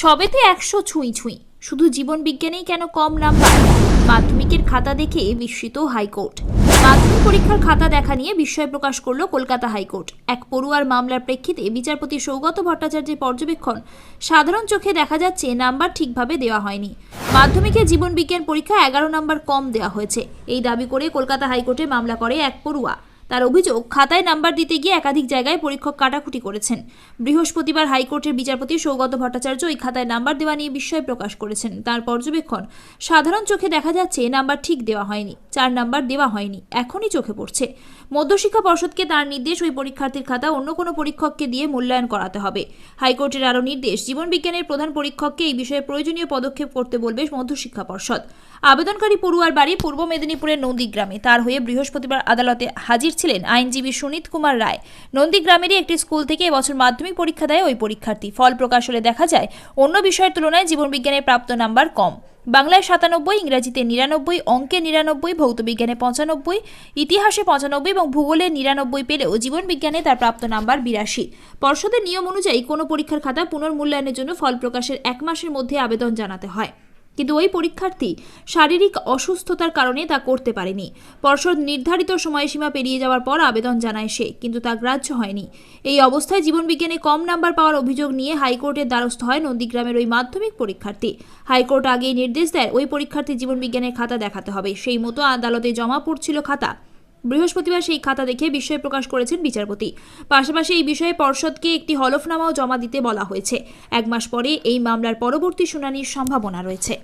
সবেতে একশো ছুঁই ছুঁই। শুধু জীবন বিজ্ঞানেই কেন কম নাম্বার মাধ্যমিকের খাতা দেখে বিস্মিত হাইকোর্ট। মাধ্যমিক পরীক্ষার খাতা দেখা নিয়ে বিস্ময় প্রকাশ করল কলকাতা হাইকোর্ট। এক পড়ুয়ার মামলার প্রেক্ষিতে বিচারপতি সৌগত ভট্টাচার্যের পর্যবেক্ষণ সাধারণ চোখে দেখা যাচ্ছে নাম্বার ঠিকভাবে দেওয়া হয়নি। মাধ্যমিকে জীবন বিজ্ঞান পরীক্ষা এগারো নাম্বার কম দেওয়া হয়েছে। এই দাবি করে কলকাতা হাইকোর্টে মামলা করে এক পড়ুয়া। তার অভিযোগ, খাতায় নাম্বার দিতে গিয়ে একাধিক জায়গায় পরীক্ষক কাটাকুটি করেছেন। বৃহস্পতিবার হাইকোর্টের বিচারপতি সৌগত ভট্টাচার্য ওই খাতায় নাম্বার দেওয়া নিয়ে বিস্ময় প্রকাশ করেছেন। তার পর্যবেক্ষণ, সাধারণ চোখে দেখা যাচ্ছে নাম্বার ঠিক দেওয়া হয়নি, চার নাম্বার দেওয়া হয়নি, এখনই চোখে পড়ছে। মধ্যশিক্ষা পর্ষদকে তার নির্দেশ ওই পরীক্ষার্থীর খাতা অন্য কোনো পরীক্ষককে দিয়ে মূল্যায়ন করাতে হবে। হাইকোর্টের আরও নির্দেশ, জীবন বিজ্ঞানের প্রধান পরীক্ষককে এই বিষয়ে প্রয়োজনীয় পদক্ষেপ করতে বলবে মধ্যশিক্ষা পর্ষদ। আবেদনকারী পড়ুয়ার বাড়ি পূর্ব মেদিনীপুরের নন্দীগ্রামে। তার হয়ে বৃহস্পতিবার আদালতে হাজির ছিলেন আইনজীবী সুনীত কুমার রায়। নন্দীগ্রামেরই একটি স্কুল থেকে এবছর মাধ্যমিক পরীক্ষা দেয় ওই পরীক্ষার্থী। ফল প্রকাশ হলে দেখা যায়, অন্য বিষয়ের তুলনায় জীবনবিজ্ঞানে প্রাপ্ত নাম্বার কম। বাংলায় সাতানব্বই, ইংরাজিতে নিরানব্বই, অঙ্কে নিরানব্বই, ভৌতবিজ্ঞানে পঁচানব্বই, ইতিহাসে পঁচানব্বই এবং ভূগোলে নিরানব্বই পেলেও জীবনবিজ্ঞানে তার প্রাপ্ত নাম্বার বিরাশি। পর্ষদের নিয়ম অনুযায়ী কোনো পরীক্ষার খাতা পুনর্মূল্যায়নের জন্য ফল প্রকাশের এক মাসের মধ্যে আবেদন জানাতে হয়। কিন্তু ওই পরীক্ষার্থী শারীরিক অসুস্থতার কারণে তা করতে পারেনি। পর্ষদ নির্ধারিত সময়সীমা পেরিয়ে যাওয়ার পর আবেদন জানায় সে, কিন্তু তা গ্রাহ্য হয়নি। এই অবস্থায় জীবনবিজ্ঞানে কম নাম্বার পাওয়ার অভিযোগ নিয়ে হাইকোর্টের দ্বারস্থ হয় নন্দীগ্রামের ওই মাধ্যমিক পরীক্ষার্থী। হাইকোর্ট আগেই নির্দেশ দেয় ওই পরীক্ষার্থী জীবনবিজ্ঞানের খাতা দেখাতে হবে। সেই মতো আদালতে জমা পড়ছিল খাতা। বৃহস্পতিবার সেই খাতা দেখে বিস্ময় প্রকাশ করেছেন বিচারপতি। পাশাপাশি এই বিষয়ে পর্ষদকে একটি হলফনামাও জমা দিতে বলা হয়েছে। এক মাস পরে এই মামলার পরবর্তী শুনানির সম্ভাবনা রয়েছে।